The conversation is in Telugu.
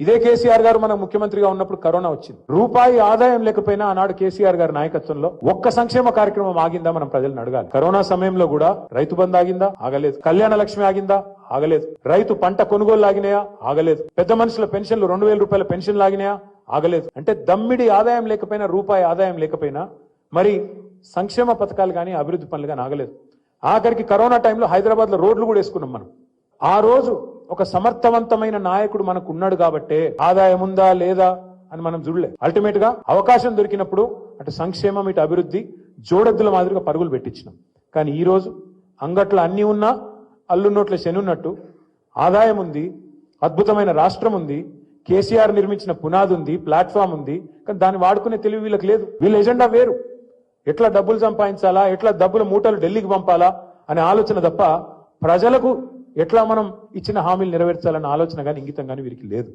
ఇదే కేసీఆర్ గారు మన ముఖ్యమంత్రిగా ఉన్నప్పుడు కరోనా వచ్చింది. రూపాయి ఆదాయం లేకపోయినా ఆనాడు కేసీఆర్ గారి నాయకత్వంలో ఒక్క సంక్షేమ కార్యక్రమం ఆగిందా మనం ప్రజలను అడగాలి. కరోనా సమయంలో కూడా రైతు బంద్ ఆగిందా? ఆగలేదు. కళ్యాణ లక్ష్మి ఆగిందా? ఆగలేదు. రైతు పంట కొనుగోలు ఆగినాయా ఆగలేదు. పెద్ద మనుషుల పెన్షన్లు రెండు వేల రూపాయల పెన్షన్ లాగినాయా? ఆగలేదు. అంటే దమ్మిడి ఆదాయం లేకపోయినా రూపాయి ఆదాయం లేకపోయినా మరి సంక్షేమ పథకాలు కానీ అభివృద్ధి పనులు కానీ ఆగలేదు. ఆఖరికి కరోనా టైంలో హైదరాబాద్లో రోడ్లు కూడా వేసుకున్నాం మనం. ఆ రోజు ఒక సమర్థవంతమైన నాయకుడు మనకు ఉన్నాడు కాబట్టే ఆదాయం ఉందా లేదా అని మనం చూడలే. అల్టిమేట్గా అవకాశం దొరికినప్పుడు అటు సంక్షేమం ఇటు అభివృద్ధి జోడెద్దుల మాదిరిగా పరుగులు పెట్టించినాం. కానీ ఈ రోజు అంగట్లో అన్ని ఉన్నా అల్లు నోట్ల శని ఉన్నట్టు ఆదాయం ఉంది అద్భుతమైన రాష్ట్రం ఉంది కేసీఆర్ నిర్మించిన పునాది ఉంది ప్లాట్ఫామ్ ఉంది కానీ దాన్ని వాడుకునే తెలివి వీళ్ళకి లేదు. వీళ్ళ ఎజెండా వేరు. ఎట్లా డబ్బులు సంపాదించాలా ఎట్లా డబ్బులు మూటలు ఢిల్లీకి పంపాలా అనే ఆలోచన తప్ప ప్రజలకు ఎట్లా మనం ఇచ్చిన హామీలు నెరవేర్చాలన్న ఆలోచన కానీ ఇంగితం కానీ వీరికి లేదు.